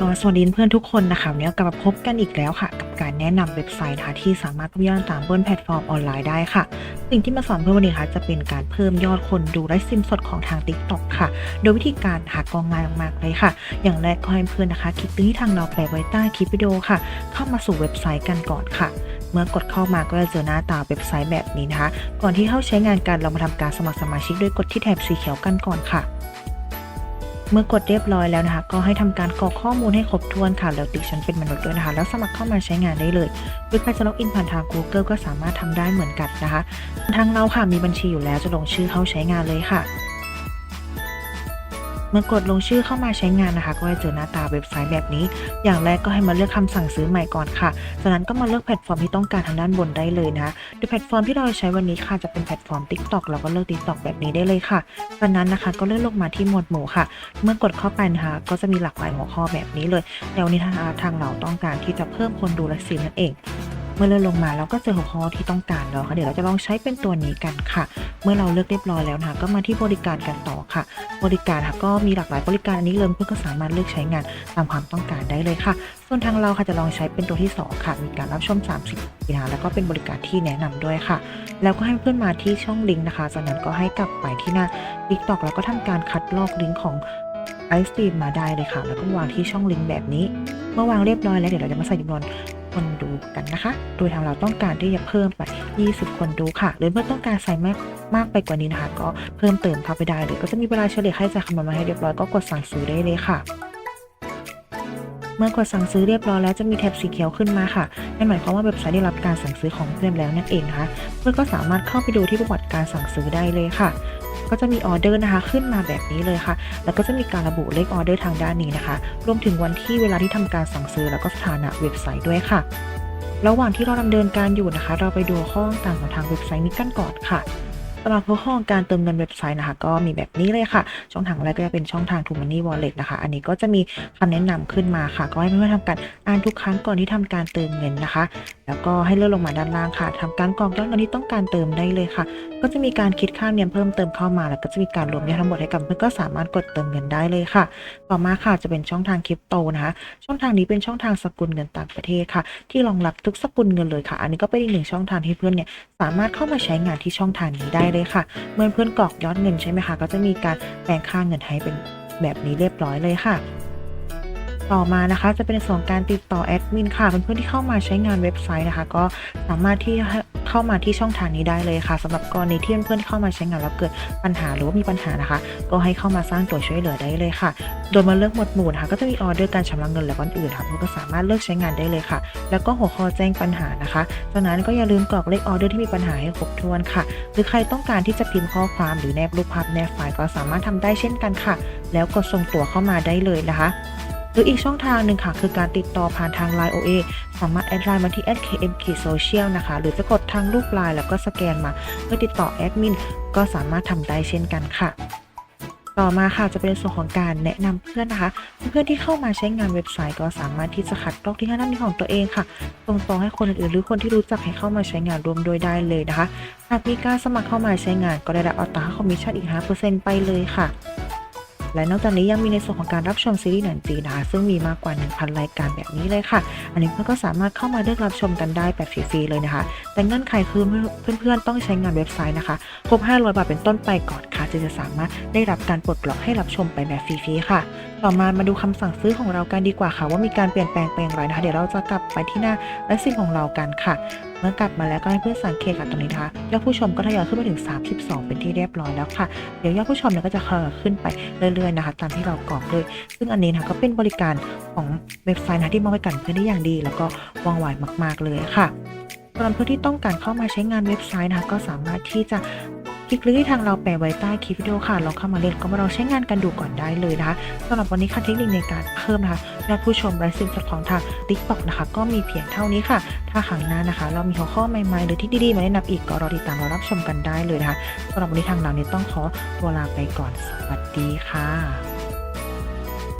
ก็สวัสดีเพื่อนทุกคนนะคะวันนี้กลับมาพบกันอีกแล้วค่ะ กับการแนะนำเว็บไซต์นะคะที่สามารถเพิ่มยอดตามบนแพลตฟอร์มออนไลน์ได้ค่ะ สิ่งที่มาสอนเพื่อนวันนี้ค่ะจะเป็นการเพิ่มยอดคนดูไลฟ์สตรีมสดของทาง TikTok ค่ะ โดยวิธีการหากองง่ายมากๆเลยค่ะ อย่างแรกก็ให้เพื่อนนะคะ คลิกลิงก์ที่ทางเราแปะไว้ใต้คลิปวิดีโอค่ะ เข้ามาสู่เว็บไซต์กันก่อนค่ะเมื่อกดเข้ามาก็จะเจอหน้าตาเว็บไซต์แบบนี้นะคะ ก่อนที่เข้าใช้งานกันเรามาทำการสมัครสมาชิกโดยกดที่แถบสีเขียวกันก่อนค่ะ เมื่อกดเรียบร้อยแล้วนะคะ ก็ให้ทำการกรอกข้อมูลให้ครบถ้วนค่ะ แล้วติฉันเป็นมนุษย์ด้วยนะคะ แล้วสมัครเข้ามาใช้งานได้เลยหรือใครจะล็อกอินผ่านทาง Google ก็สามารถทำได้เหมือนกันนะคะ ทางเราค่ะมีบัญชีอยู่แล้วจะลงชื่อเข้าใช้งานเลยค่ะ เมื่อกดลงชื่อเข้ามาใช้งานนะคะ ก็จะเจอหน้าตาเว็บไซต์แบบนี้ อย่างแรกก็ให้มาเลือกคำสั่งซื้อใหม่ก่อนค่ะ จากนั้นก็มาเลือกแพลตฟอร์มที่ต้องการทางด้านบนได้เลยนะโดยแพลตฟอร์มที่เราใช้วันนี้ค่ะจะเป็นแพลตฟอร์ม TikTok เราก็เลือก TikTok แบบนี้ได้เลยค่ะจากนั้นนะคะก็เลือนลงมาที่หมวดหมู่ค่ะ เมื่อกดเข้าไปนะคะก็จะมีหลากหลายหัวข้อแบบนี้เลยแต่วันนี้ทางเราต้องการที่จะเพิ่มคนดูและซีนนั่นเอง มื่อเลื่อนลงมาเราก็เจอหัวข้อที่ต้องการแล้วค่ะเดี๋ยวเราจะลองใช้เป็นตัวนี้กันค่ะ เมื่อเราเลือกเรียบร้อยแล้วนะคะก็มาที่บริการกันต่อค่ะ บริการค่ะก็มีหลากหลายบริการอันนี้เลยเพื่อนก็สามารถเลือกใช้งานตามความต้องการได้เลยค่ะ ส่วนทางเราค่ะจะลองใช้เป็นตัวที่สองค่ะ มีการรับชม 30ปีนะคะแล้วก็เป็นบริการที่แนะนำด้วยค่ะ แล้วก็ให้เพื่อนมาที่ช่องลิงก์นะคะจากนั้นก็ให้กลับไปที่หน้า TikTok แล้วก็ทำการคัดลอกลิงก์ของไอสตรีมมาได้เลยค่ะ แล้วก็วางที่ช่องลิงก์แบบนี้ เมื่อวางเรียบร้อยแล้วเดี๋ยวเราจะมาใส่จำนวน คนดูกันนะคะ โดยทางเราต้องการที่จะเพิ่มไป 20 คนดูค่ะ หรือเมื่อต้องการใส่มากมากไปกว่านี้นะคะ ก็เพิ่มเติมเข้าไปได้เลยก็จะมีเวลาเฉลี่ยค่าใช้จ่ายคำนวณมาให้เรียบร้อยก็กดสั่งซื้อได้เลยค่ะเมื่อกดสั่งซื้อเรียบร้อยแล้วจะมีแถบสีเขียวขึ้นมาค่ะนั่นหมายความว่าเว็บไซต์ได้รับการสั่งซื้อของเพื่อนแล้วนั่นเองนะคะเพื่อนก็สามารถเข้าไปดูที่ประวัติการสั่งซื้อได้เลยค่ะ ก็จะมีออเดอร์นะคะขึ้นมาแบบนี้เลยค่ะ แล้วก็จะมีการระบุเลขออเดอร์ทางด้านนี้นะคะ รวมถึงวันที่เวลาที่ทำการสั่งซื้อแล้วก็สถานะเว็บไซต์ด้วยค่ะ ระหว่างที่เราดำเนินการอยู่นะคะ เราไปดูข้อต่างของทางเว็บไซต์นี้กันก่อนค่ะสำหรับหัวข้อการเติมเงินเว็บไซต์นะคะ ก็มีแบบนี้เลยค่ะ ช่องทางแรกก็จะเป็นช่องทาง t ูมันนี่วอลเล็ตนะคะ อันนี้ก็จะมีคำแนะนำขึ้นมาค่ะ ก็ให้เพื่อนๆทำการอ่านทุกครั้งก่อนที่ทำการเติมเงินนะคะ แล้วก็ให้เลื่อนลงมาด้านล่างค่ะทำการกรอกยอดเงินที่ต้องการเติมได้เลยค่ะ ก็จะมีการคิดค่าธรรมเนียมเพิ่มเติมเข้ามา แล้วก็จะมีการรวมยอดทั้งหมดให้กับเพื่อนก็สามารถกดเติมเงินได้เลยค่ะ ต่อมาค่ะจะเป็นช่องทางคริปโตนะคะ ช่องทางนี้เป็นช่องทางสกุลเงินต่างประเทศค่ะ ที่รองรับทุกสกุลเงินเลยค่ะ อันนี้ก็เป็นอีกหนึ่งช่องทางที่เพื่อนเนี่ยสามารถเข้ามาใช้งานที่ช่องทางนี้ได้เลยค่ะ เมื่อเพื่อนกรอกยอดเงินใช่ไหมคะก็จะมีการแปลงค่าเงินให้เป็นแบบนี้เรียบร้อยเลยค่ะ ต่อมานะคะ จะเป็นส่วนการติดต่อแอดมินค่ะเพื่อนๆที่เข้ามาใช้งานเว็บไซต์นะคะ ก็สามารถที่เข้ามาที่ช่องทางนี้ได้เลยค่ะสำหรับกรณีที่เพื่อนๆเข้ามาใช้งานแล้วเกิดปัญหาหรือว่ามีปัญหานะคะ ก็ให้เข้ามาสร้างตัวช่วยเหลือได้เลยค่ะ โดยมาเลือกหมวดหมู่นะคะก็จะมีออเดอร์การชำระเงินและวันอื่นค่ะเพื่อนก็สามารถเลือกใช้งานได้เลยค่ะ แล้วก็หัวข้อแจ้งปัญหานะคะจากนั้นก็อย่าลืมกรอกเลขออเดอร์ที่มีปัญหาให้ครบถ้วนค่ะ หรือใครต้องการที่จะพิมพ์ข้อความหรือแนบรูปภาพแนบไฟล์ก็สามารถทำได้เช่นกันค่ะ แล้วกดส่งตัวเข้ามาได้เลยนะคะ หรืออีกช่องทางหนึ่งค่ะ คือการติดต่อผ่านทาง Line OA สามารถแอดไลน์มาที่ @km social นะคะ หรือจะกดทางรูปไลน์แล้วก็สแกนมาเพื่อติดต่อแอดมินก็สามารถทำได้เช่นกันค่ะต่อมาค่ะจะเป็นส่วนของการแนะนำเพื่อนนะคะ เพื่อนที่เข้ามาใช้งานเว็บไซต์ก็สามารถที่จะคัดกรอกที่หน้าที่ของตัวเองค่ะส่งต่อให้คนอื่นๆหรือคนที่รู้จักให้เข้ามาใช้งานรวมโดยได้เลยนะคะหากมีการสมัครเข้ามาใช้งานก็ได้รับอัตราคอมมิชชั่นอีก 5%ไปเลยค่ะ และนอกจากนี้ยังมีในส่วนของการรับชมซีรีส์หนังจีนนะคะซึ่งมีมากกว่า 1,000 รายการแบบนี้เลยค่ะ อันนี้เพื่อนก็สามารถเข้ามาเลือกรับชมกันได้แบบฟรีๆเลยนะคะ แต่เงื่อนไขคือเพื่อนๆต้องใช้งานเว็บไซต์นะคะครบ500 บาทเป็นต้นไปก่อนค่ะจึงจะสามารถได้รับการปลดล็อกให้รับชมไปแบบฟรีๆค่ะ ต่อมามาดูคำสั่งซื้อของเรากันดีกว่าค่ะ ว่ามีการเปลี่ยนแปลงไปอย่างไรนะคะ เดี๋ยวเราจะกลับไปที่หน้าและสิ่งของเรากันค่ะ เมื่อกลับมาแล้วก็ให้เพื่อนสังเกตค่ะตรงนี้นะคะยอดผู้ชมก็ทยอยขึ้นไปถึง 32 เป็นที่เรียบร้อยแล้วค่ะ เดี๋ยวยอดผู้ชมเนี่ยก็จะค่อยขึ้นไปเรื่อยๆนะคะ ตามที่เรากรอกเลย ซึ่งอันนี้นะคะก็เป็นบริการของเว็บไซต์นะคะที่มอบให้กันเพื่อนได้อย่างดี แล้วก็ว่องไวมาก ๆเลยค่ะสำหรับเพื่อนที่ต้องการเข้ามาใช้งานเว็บไซต์นะคะก็สามารถที่จะ คลิกลิงก์ที่ทางเราแปะไว้ใต้คลิปวิดีโอค่ะลองเข้ามาเล่นก็มาลองใช้งานกันดูก่อนได้เลยนะคะสำหรับวันนี้ค่ะเทคนิคในการเพิ่มนะคะยอดผู้ชมและสิ่งสดของทาง TikTok นะคะ ก็มีเพียงเท่านี้ค่ะ ถ้าครั้งหน้านะคะ เรามีหัวข้อใหม่ๆ หรือที่ดีๆ มาแนะนำอีกก็รอติดตามเรารับชมกันได้เลยนะคะสำหรับวันนี้ทางเราเนี่ยต้องขอตัวลาไปก่อนสวัสดีค่ะ